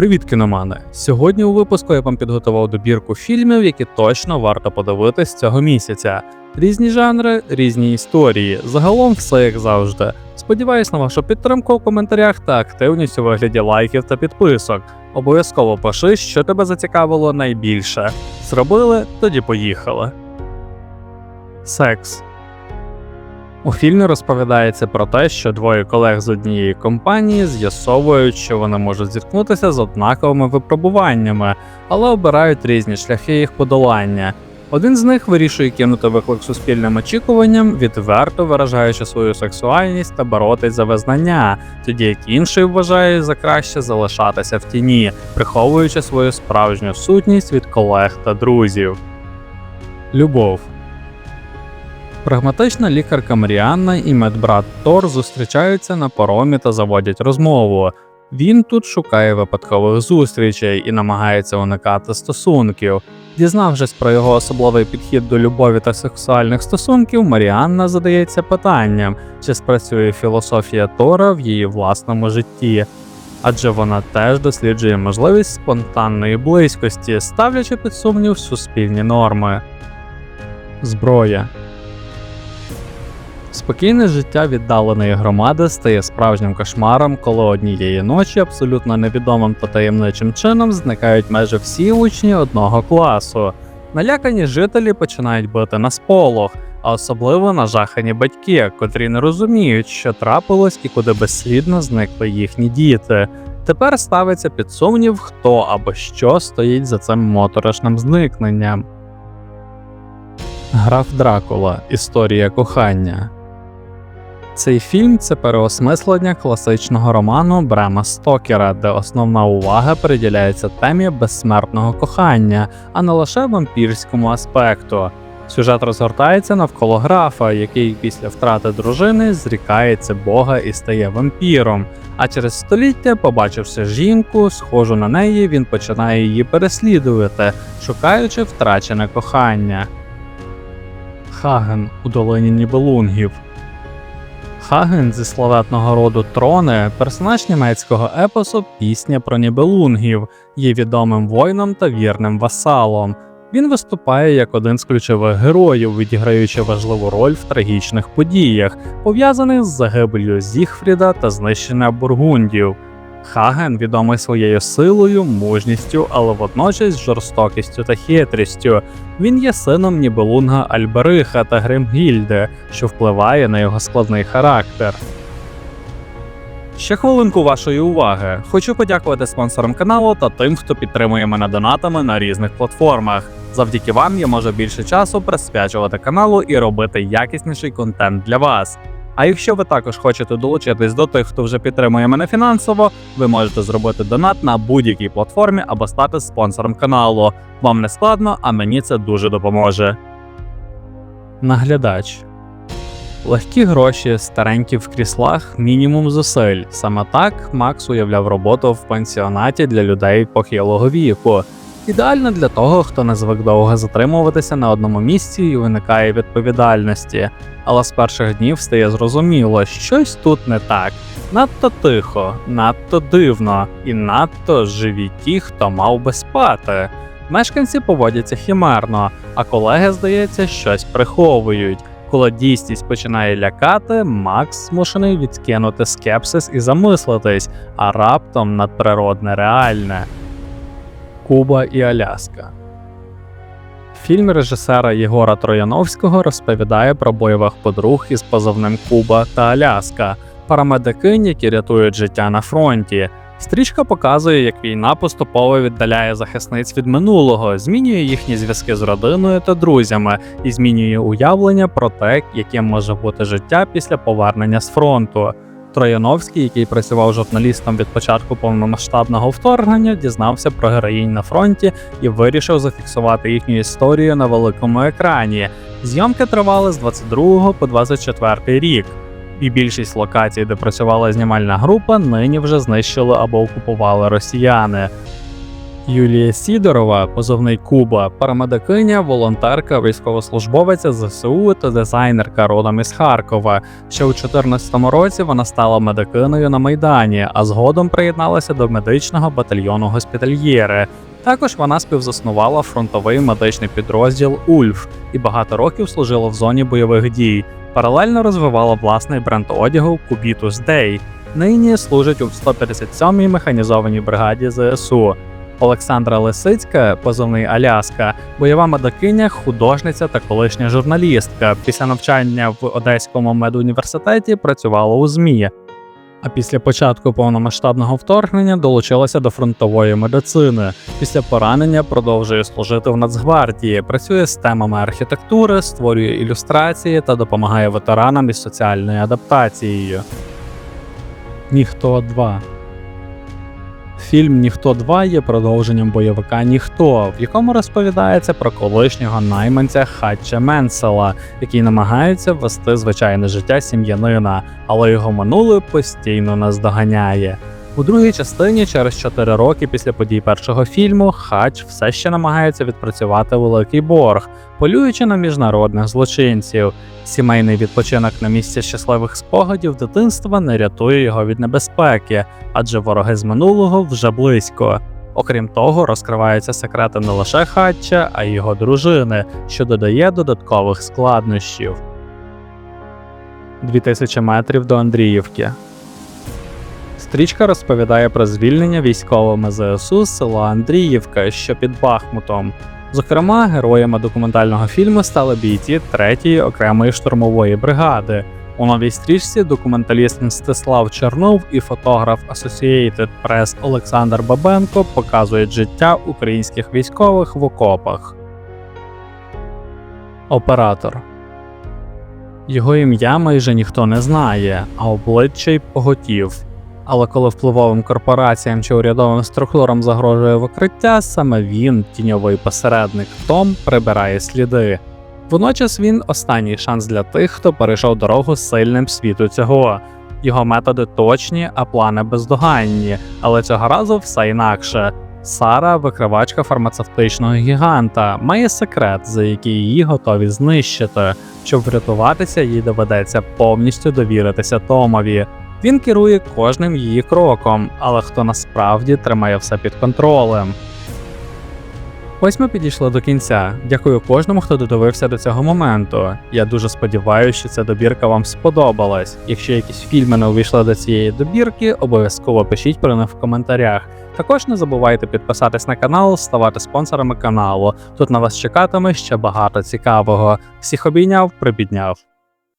Привіт, кіномани! Сьогодні у випуску я вам підготував добірку фільмів, які точно варто подивитись цього місяця. Різні жанри, різні історії. Загалом все як завжди. Сподіваюсь на вашу підтримку у коментарях та активність у вигляді лайків та підписок. Обов'язково пиши, що тебе зацікавило найбільше. Зробили, тоді поїхали. Секс. У фільмі розповідається про те, що двоє колег з однієї компанії з'ясовують, що вони можуть зіткнутися з однаковими випробуваннями, але обирають різні шляхи їх подолання. Один з них вирішує кинути виклик суспільним очікуванням, відверто виражаючи свою сексуальність та боротись за визнання, тоді як інший вважає за краще залишатися в тіні, приховуючи свою справжню сутність від колег та друзів. Любов Прагматична лікарка Маріанна і медбрат Тор зустрічаються на паромі та заводять розмову. Він тут шукає випадкових зустрічей і намагається уникати стосунків. Дізнавшись про його особливий підхід до любові та сексуальних стосунків, Маріанна задається питанням, чи спрацює філософія Тора в її власному житті. Адже вона теж досліджує можливість спонтанної близькості, ставлячи під сумнів суспільні норми. Зброя Спокійне життя віддаленої громади стає справжнім кошмаром, коли однієї ночі абсолютно невідомим та таємничим чином зникають майже всі учні одного класу. Налякані жителі починають бити на сполох, а особливо нажахані батьки, котрі не розуміють, що трапилось і куди безслідно зникли їхні діти. Тепер ставиться під сумнів, хто або що стоїть за цим моторошним зникненням. Граф Дракула Історія кохання. Цей фільм це переосмислення класичного роману Брема Стокера, де основна увага приділяється темі безсмертного кохання, а не лише вампірському аспекту. Сюжет розгортається навколо графа, який після втрати дружини зрікається Бога і стає вампіром. А через століття, побачивши жінку, схожу на неї, він починає її переслідувати, шукаючи втрачене кохання. Хаген у долині Нібелунгів Хаген зі славетного роду Троне, персонаж німецького епосу Пісня про Нібелунгів, є відомим воїном та вірним васалом. Він виступає як один з ключових героїв, відіграючи важливу роль в трагічних подіях, пов'язаних з загибелью Зігфріда та знищення бургундів. Хаген відомий своєю силою, мужністю, але водночас жорстокістю та хитрістю. Він є сином Нібелунга Альбериха та Гримгільди, що впливає на його складний характер. Ще хвилинку вашої уваги. Хочу подякувати спонсорам каналу та тим, хто підтримує мене донатами на різних платформах. Завдяки вам я можу більше часу присвячувати каналу і робити якісніший контент для вас. А якщо ви також хочете долучитись до тих, хто вже підтримує мене фінансово, ви можете зробити донат на будь-якій платформі або стати спонсором каналу. Вам не складно, а мені це дуже допоможе. Наглядач легкі гроші, старенькі в кріслах, мінімум зусиль. Саме так Макс уявляв роботу в пансіонаті для людей похилого віку. Ідеально для того, хто не звик довго затримуватися на одному місці і виникає відповідальності, але з перших днів стає зрозуміло, щось тут не так. Надто тихо, надто дивно і надто живі ті, хто мав би спати. Мешканці поводяться хімерно, а колеги, здається, щось приховують. Коли дійсність починає лякати, Макс змушений відкинути скепсис і замислитись, а раптом надприродне реальне. Куба і Аляска. Фільм режисера Єгора Трояновського розповідає про бойових подруг із позовним Куба та Аляска, парамедикинь, які рятують життя на фронті. Стрічка показує, як війна поступово віддаляє захисниць від минулого, змінює їхні зв'язки з родиною та друзями і змінює уявлення про те, яким може бути життя після повернення з фронту. Трояновський, який працював журналістом від початку повномасштабного вторгнення, дізнався про героїнь на фронті і вирішив зафіксувати їхню історію на великому екрані. Зйомки тривали з 22 по 24 рік. І більшість локацій, де працювала знімальна група, нині вже знищили або окупували росіяни. Юлія Сідорова, позовний Куба, парамедикиня, волонтерка, військовослужбовиця ЗСУ та дизайнерка родом із Харкова. Ще у 2014 році вона стала медикиною на Майдані, а згодом приєдналася до медичного батальйону госпітальєри. Також вона співзаснувала фронтовий медичний підрозділ Ульф і багато років служила в зоні бойових дій. Паралельно розвивала власний бренд одягу Kubitus Day. Нині служить у 157-й механізованій бригаді ЗСУ. Олександра Лисицька, позовний Аляска, бойова медикиня, художниця та колишня журналістка. Після навчання в Одеському медуніверситеті працювала у ЗМІ. А після початку повномасштабного вторгнення долучилася до фронтової медицини. Після поранення продовжує служити в Нацгвардії, працює з темами архітектури, створює ілюстрації та допомагає ветеранам із соціальною адаптацією. Ніхто 2 Фільм Ніхто 2 є продовженням бойовика Ніхто, в якому розповідається про колишнього найманця Хатча Менсела, який намагається вести звичайне життя сім'янина, але його минуле постійно наздоганяє. У другій частині, через 4 роки після подій першого фільму, Хач все ще намагається відпрацювати великий борг, полюючи на міжнародних злочинців. Сімейний відпочинок на місці щасливих спогадів дитинства не рятує його від небезпеки, адже вороги з минулого вже близько. Окрім того, розкриваються секрети не лише Хатча, а й його дружини, що додає додаткових складнощів. 2000 метрів до Андріївки. Стрічка розповідає про звільнення військовими ЗСУ з села Андріївка, що під Бахмутом. Зокрема, героями документального фільму стали бійці 3-ї окремої штурмової бригади. У новій стрічці документаліст Мстислав Чернов і фотограф Associated Press Олександр Бабенко показують життя українських військових в окопах. Оператор його ім'я майже ніхто не знає, а обличчя й поготів. Але коли впливовим корпораціям чи урядовим структурам загрожує викриття, саме він, тіньовий посередник Том, прибирає сліди. Водночас він останній шанс для тих, хто перейшов дорогу сильним світу цього. Його методи точні, а плани бездоганні, але цього разу все інакше. Сара, викривачка фармацевтичного гіганта, має секрет, за який її готові знищити. Щоб врятуватися, їй доведеться повністю довіритися Томові. Він керує кожним її кроком, але хто насправді тримає все під контролем. Ось ми підійшли до кінця. Дякую кожному, хто додивився до цього моменту. Я дуже сподіваюся, що ця добірка вам сподобалась. Якщо якісь фільми не увійшли до цієї добірки, обов'язково пишіть про них в коментарях. Також не забувайте підписатись на канал, ставати спонсорами каналу. Тут на вас чекатиме ще багато цікавого. Всіх обійняв, прибідняв.